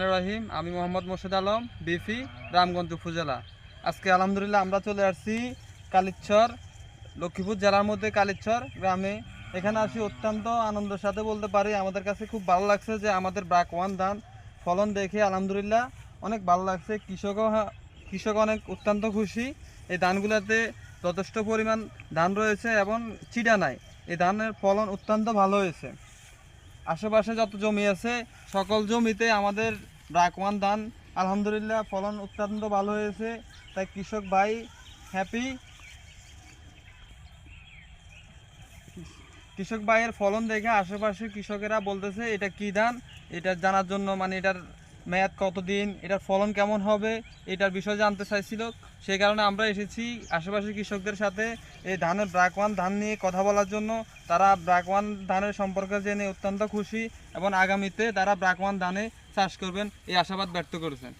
রহিম, আমি মোহাম্মদ মোর্শেদ আলম বিফি রামগঞ্জ উপজেলা। আজকে আলহামদুলিল্লাহ আমরা চলে আসছি কালিচ্ছর, লক্ষ্মীপুর জেলার মধ্যে কালিচ্ছর গ্রামে। এখানে আসি অত্যন্ত আনন্দের সাথে বলতে পারি, আমাদের কাছে খুব ভালো লাগছে যে আমাদের ব্রাক ওয়ান ধান ফলন দেখে আলহামদুলিল্লাহ অনেক ভালো লাগছে। কৃষকও কৃষক অনেক অত্যন্ত খুশি। এই ধানগুলোতে যথেষ্ট পরিমাণ ধান রয়েছে এবং চিড়া নাই। এই ধানের ফলন অত্যন্ত ভালো হয়েছে। আশেপাশে যত জমি আছে, সকল জমিতে আমাদের ব্রাকওয়ান ধান। আলহামদুলিল্লাহ, ফলন অত্যন্ত ভালো হয়েছে। তাই কৃষক ভাই হ্যাপি কৃষক ভাইয়ের ফলন দেখে আশেপাশে কৃষকেরা বলতেছে, এটা কি ধান? এটা জানার জন্য মানে এটার মেয়াদ কতদিন, এটার ফলন কেমন হবে, এটার বিষয়ে জানতে চাইছিল। সেই কারণে আমরা এসেছি আশেপাশের কৃষকদের সাথে এই ধানের ব্রাকওয়ান ধান নিয়ে কথা বলার জন্য। তারা ব্রাকওয়ান ধানের সম্পর্কে জেনে অত্যন্ত খুশি এবং আগামীতে তারা ব্রাকওয়ান ধানে চাষ করবেন, এই আশাবাদ ব্যক্ত করেছেন।